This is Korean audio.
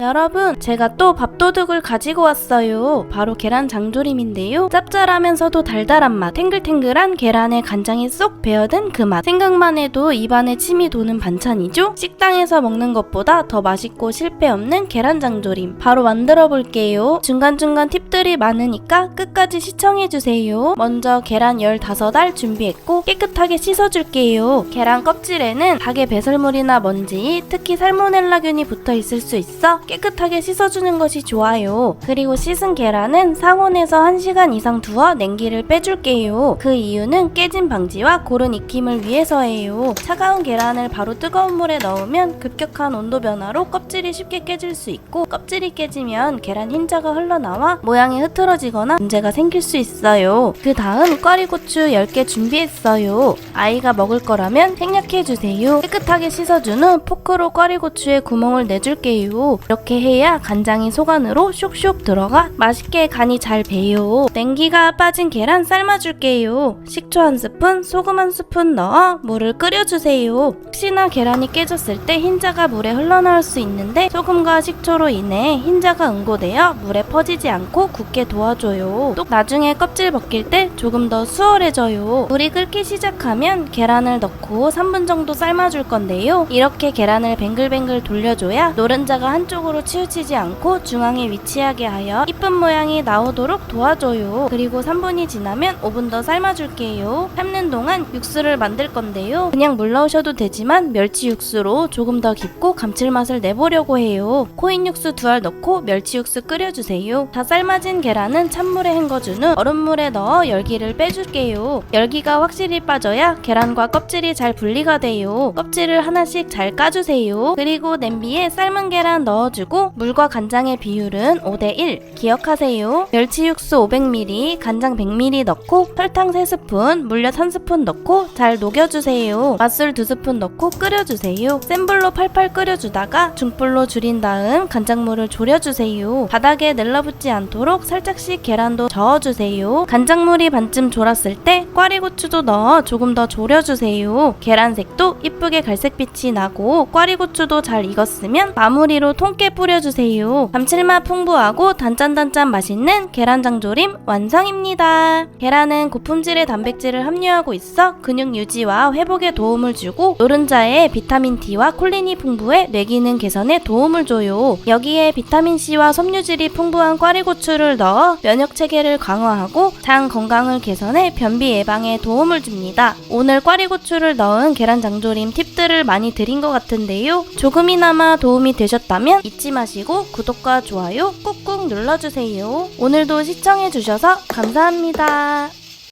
여러분, 제가 또 밥도둑을 가지고 왔어요. 바로 계란 장조림인데요. 짭짤하면서도 달달한 맛, 탱글탱글한 계란에 간장이 쏙 배어든 그 맛. 생각만 해도 입안에 침이 도는 반찬이죠? 식당에서 먹는 것보다 더 맛있고 실패 없는 계란 장조림. 바로 만들어 볼게요. 중간중간 팁들이 많으니까 끝까지 시청해주세요. 먼저 계란 15알 준비했고 깨끗하게 씻어줄게요. 계란 껍질에는 닭의 배설물이나 먼지, 특히 살모넬라균이 붙어 있을 수 있어 깨끗하게 씻어주는 것이 좋아요. 그리고 씻은 계란은 상온에서 1시간 이상 두어 냉기를 빼줄게요. 그 이유는 깨짐 방지와 고른 익힘을 위해서예요. 차가운 계란을 바로 뜨거운 물에 넣으면 급격한 온도 변화로 껍질이 쉽게 깨질 수 있고 껍질이 깨지면 계란 흰자가 흘러나와 모양이 흐트러지거나 문제가 생길 수 있어요. 그 다음 꽈리고추 10개 준비했어요. 아이가 먹을 거라면 생략해주세요. 깨끗하게 씻어준 후 포크로 꽈리고추에 구멍을 내줄게요. 이렇게 해야 간장이 속 안으로 쇽쇽 들어가 맛있게 간이 잘 배요. 냉기가 빠진 계란 삶아줄게요. 식초 한 스푼, 소금 한 스푼 넣어 물을 끓여주세요. 혹시나 계란이 깨졌을 때 흰자가 물에 흘러나올 수 있는데 소금과 식초로 인해 흰자가 응고되어 물에 퍼지지 않고 굳게 도와줘요. 또 나중에 껍질 벗길 때 조금 더 수월해져요. 물이 끓기 시작하면 계란을 넣고 3분 정도 삶아줄 건데요. 이렇게 계란을 뱅글뱅글 돌려줘야 노른자가 한쪽 으로 치우치지 않고 중앙에 위치하게 하여 이쁜 모양이 나오도록 도와줘요. 그리고 3분이 지나면 5분 더 삶아줄게요. 삶는 동안 육수를 만들 건데요. 그냥 물 넣으셔도 되지만 멸치 육수로 조금 더 깊고 감칠맛을 내보려고 해요. 코인 육수 두 알 넣고 멸치 육수 끓여주세요. 다 삶아진 계란은 찬물에 헹궈준 후 얼음물에 넣어 열기를 빼줄게요. 열기가 확실히 빠져야 계란과 껍질이 잘 분리가 돼요. 껍질을 하나씩 잘 까주세요. 그리고 냄비에 삶은 계란 넣어 주고 물과 간장의 비율은 5대1 기억하세요. 멸치 육수 500ml, 간장 100ml 넣고 설탕 3스푼, 물엿 1스푼 넣고 잘 녹여주세요. 맛술 2스푼 넣고 끓여주세요. 센 불로 팔팔 끓여주다가 중불로 줄인 다음 간장물을 졸여주세요. 바닥에 늘러붙지 않도록 살짝씩 계란도 저어주세요. 간장물이 반쯤 졸았을 때 꽈리고추도 넣어 조금 더 졸여주세요. 계란색도 이쁘게 갈색빛이 나고 꽈리고추도 잘 익었으면 마무리로 통깨 뿌려주세요. 감칠맛 풍부하고 단짠단짠 맛있는 계란장조림 완성입니다. 계란은 고품질의 단백질을 함유하고 있어 근육 유지와 회복에 도움을 주고 노른자에 비타민 D와 콜린이 풍부해 뇌기능 개선에 도움을 줘요. 여기에 비타민 C와 섬유질이 풍부한 꽈리고추를 넣어 면역 체계를 강화하고 장 건강을 개선해 변비 예방에 도움을 줍니다. 오늘 꽈리고추를 넣은 계란장조림 팁들을 많이 드린 것 같은데요. 조금이나마 도움이 되셨다면 잊지 마시고 구독과 좋아요 꾹꾹 눌러주세요. 오늘도 시청해주셔서 감사합니다.